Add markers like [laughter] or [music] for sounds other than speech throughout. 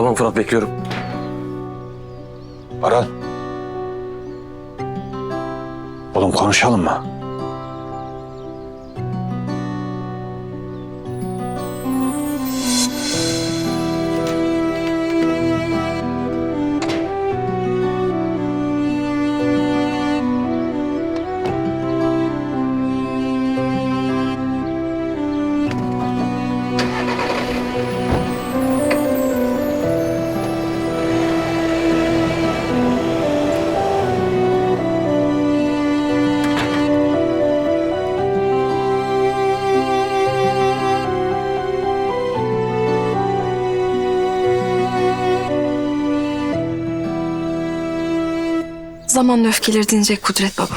Tamam Fırat bekliyorum. Baran. Oğlum konuşalım mı? Zamanla öfkeleri dinecek Kudret Baba.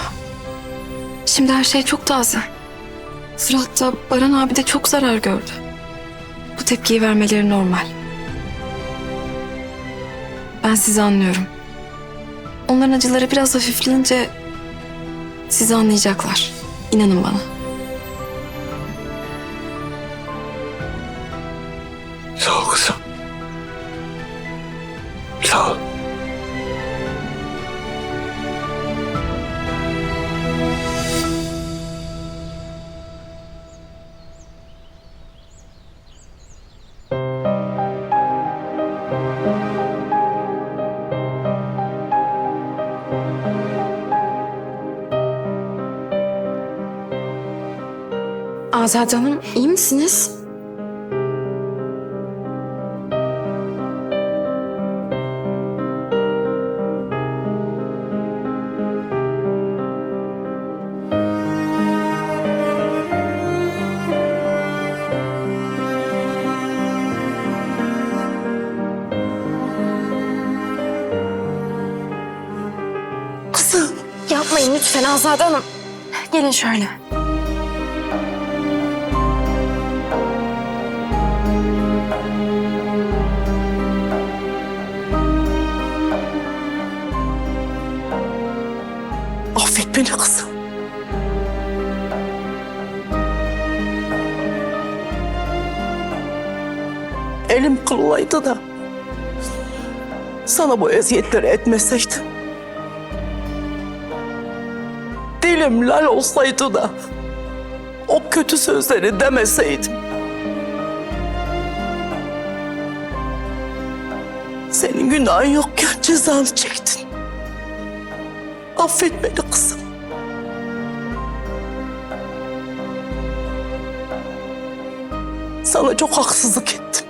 Şimdi her şey çok taze. Fırat da Baran abi de çok zarar gördü. Bu tepkiyi vermeleri normal. Ben sizi anlıyorum. Onların acıları biraz hafifleyince sizi anlayacaklar. İnanın bana. Azade Hanım iyi misiniz? Kızım. Yapmayın lütfen Azade Hanım. Gelin şöyle. Beni kızım. Elim kırılaydı da sana bu eziyetleri etmeseydim. Dilim lal olsaydı da o kötü sözleri demeseydim. Senin günahın yokken cezanı çektin. Affet beni kızım. Sana çok haksızlık ettim.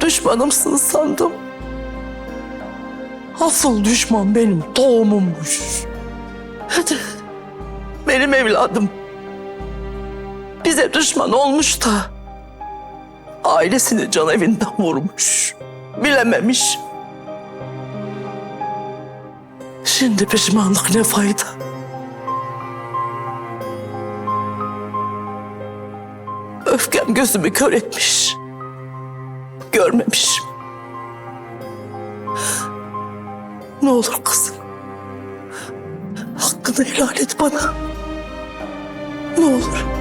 Düşmanımsın sandım. Asıl düşman benim doğumummuş. Hadi. Benim evladım. Bize düşman olmuş da ailesini can evinden vurmuş. Bilememiş. Şimdi pişmanlık ne fayda? Öfkem gözümü kör etmiş. Görmemişim. Ne olur kızım. Hakkını helal et bana. Ne olur.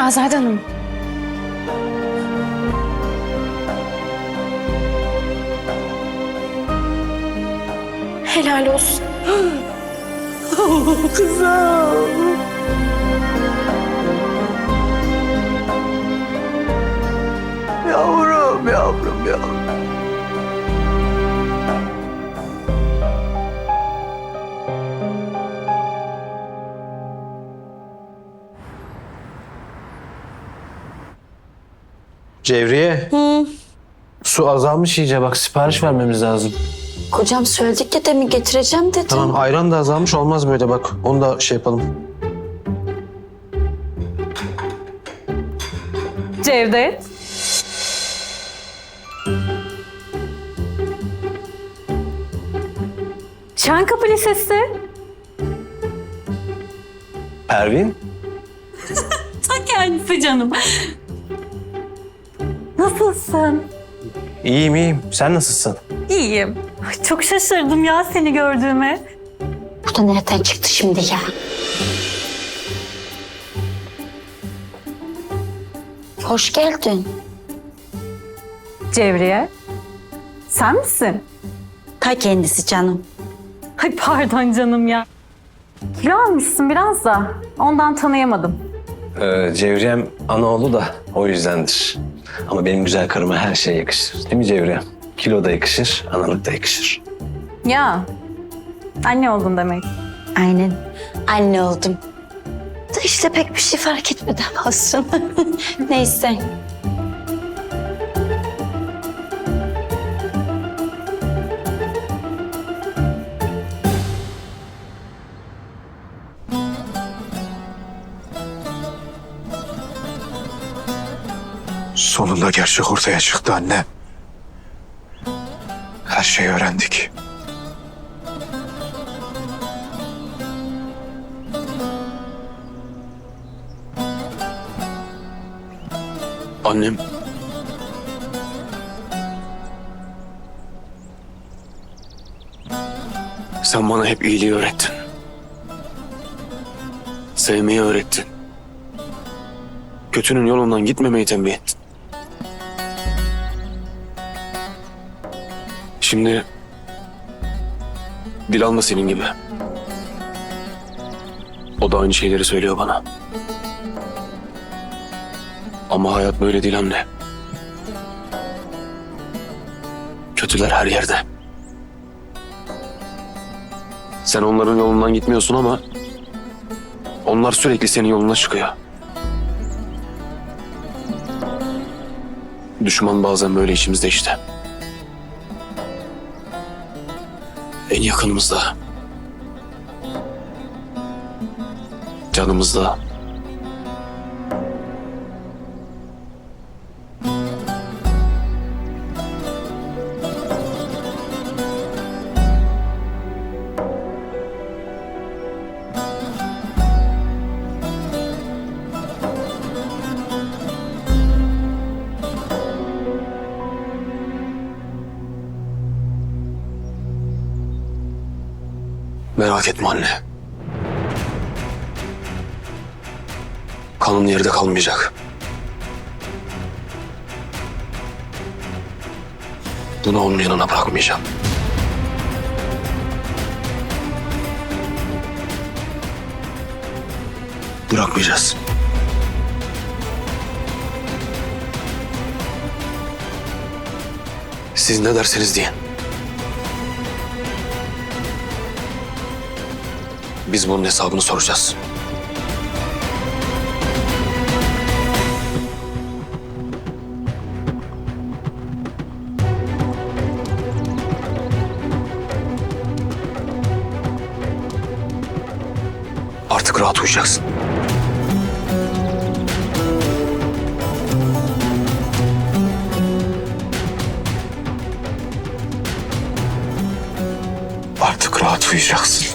Azade Hanım. Helal olsun. Kızım. Yavrum, yavrum, yavrum. Cevriye. Su azalmış iyice bak sipariş vermemiz lazım. Kocam söyledik ya demin getireceğim dedi. Tamam ayran da azalmış olmaz böyle bak. Onu da şey yapalım. Cevdet. Çankapı Lisesi. Pervin? [laughs] Ta kendisi canım. Nasılsın? İyiyim iyiyim. Sen nasılsın? İyiyim. Ay, Çok şaşırdım ya seni gördüğüme. Bu da nereden çıktı şimdi ya? Hoş geldin. Cevriye. Sen misin? Ta kendisi canım. Ay pardon canım ya. Kilo almışsın biraz da. Ondan tanıyamadım. Ee, Cevriyem anaoğlu da o yüzdendir. Ama benim güzel karıma her şey yakışır. Değil mi Cevriyem? Kilo da yakışır, analık da yakışır. Ya. Anne oldun demek. Aynen. Anne oldum. Da işte pek bir şey fark etmeden olsun. [laughs] Neyse. Sonunda gerçek ortaya çıktı anne. Her şeyi öğrendik. Annem Sen bana hep iyiliği öğrettin. Sevmeyi öğrettin. Kötünün yolundan gitmemeyi tembih ettin. Şimdi Dilan da senin gibi. O da aynı şeyleri söylüyor bana. Ama hayat böyle değil anne. Kötüler her yerde. Sen onların yolundan gitmiyorsun ama onlar sürekli senin yoluna çıkıyor. Düşman bazen böyle içimizde işte. En yakınımızda. Canımızda. Merak etme anne. Kanın yerde kalmayacak. Bunu onun yanına bırakmayacağım. Bırakmayacağız. Siz ne derseniz deyin. Biz bunun hesabını soracağız. Artık rahat uyuyacaksın. Artık rahat uyuyacaksın.